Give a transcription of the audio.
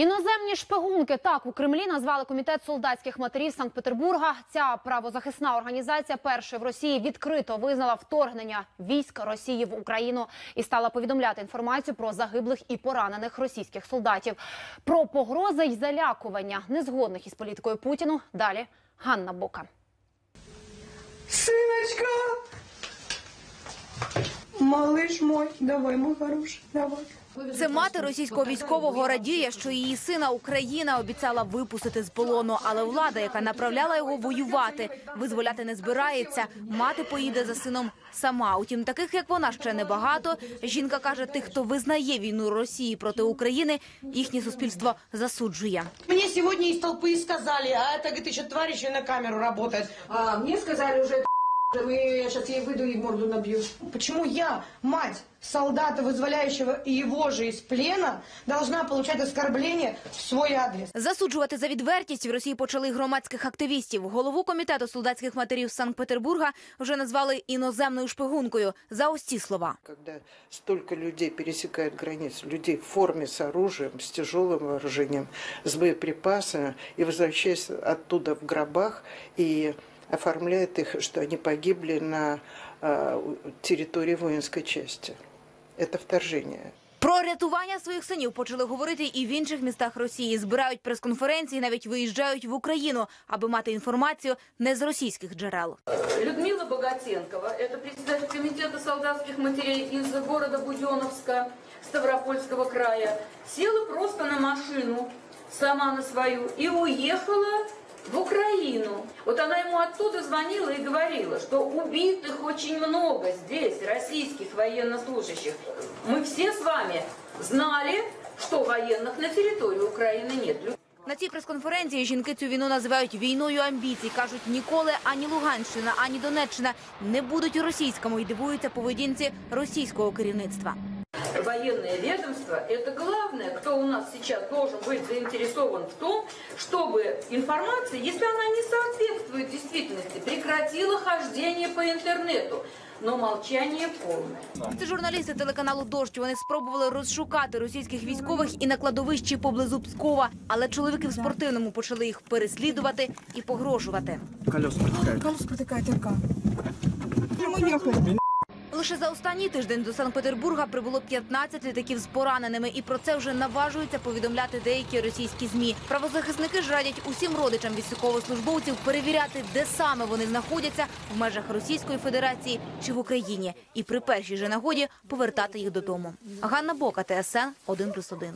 Іноземні шпигунки так у Кремлі назвали комітет солдатських матерів Санкт-Петербурга. Ця правозахисна організація першою в Росії відкрито визнала вторгнення військ Росії в Україну і стала повідомляти інформацію про загиблих і поранених російських солдатів. Про погрози й залякування незгодних із політикою Путіну. Далі Ганна Бока. Сыночка! Малыш мой, давай, мой хороший, давай. Це мати російського військового радіє, що її сина Україна обіцяла випустити з полону, але влада, яка направляла його воювати, визволяти не збирається. Мати поїде за сином сама. Утім, таких як вона ще небагато. Жінка каже, тих, хто визнає війну Росії проти України, їхнє суспільство засуджує. Мне сегодня из толпы сказали, а это, говорит, еще тварь еще на камеру работает. А мне сказали уже, вы, я сейчас ей выйду и морду набью. Почему я, мать солдата, вызволяющего его же из плена, должна получать оскорбление в свой адрес? Засуджувати за відвертість в Росії почали й громадських активістів. Голову комітету солдатських матерів Санкт-Петербурга вже назвали іноземною шпигункою за ось ці слова. Когда столько людей пересекают границу, людей в форме с оружием, с тяжелым вооружением, с боеприпасами, и возвращаясь оттуда в гробах и оформляют их, что они погибли на э, территории воинской части. Это вторжение. Про рятування своїх синів почали говорити і в інших містах Росії. Збирають прес-конференції, навіть виїжджають в Україну, аби мати інформацію не з російських джерел. Людмила Богатенкова, это председатель комитета солдатских матерей из города Буденновска, Ставропольского края, села просто на машину, сама на свою, и уехала в Украину. Вот она ему оттуда звонила и говорила, что убитых очень много здесь, российских военнослужащих. Мы все с вами знали, что военных на территории Украины нет. На цій прес-конференції жінки цю війну називають війною амбіцій. кажуть, ніколи ані Луганщина, ані Донеччина не будуть у російському і дивуються поведінці російського керівництва. военное ведомство – это главное, кто у нас сейчас должен быть заинтересован в том, чтобы информация, если она не соответствует действительности, прекратила хождение по интернету. Но молчание полное. Це журналісти телеканалу Дождь. Вони спробували розшукати російських військових і на кладовищі поблизу Пскова, але чоловіки в спортивному почали їх переслідувати і погрожувати. Колесо протыкает РК. Лише за останній тиждень до Санкт-Петербурга прибуло 15 літаків з пораненими, і про це вже наважуються повідомляти деякі російські змі. Правозахисники ж радять усім родичам військовослужбовців перевіряти, де саме вони знаходяться в межах Російської Федерації чи в Україні, і при першій же нагоді повертати їх додому. Ганна Бока, ТСН 1+,1.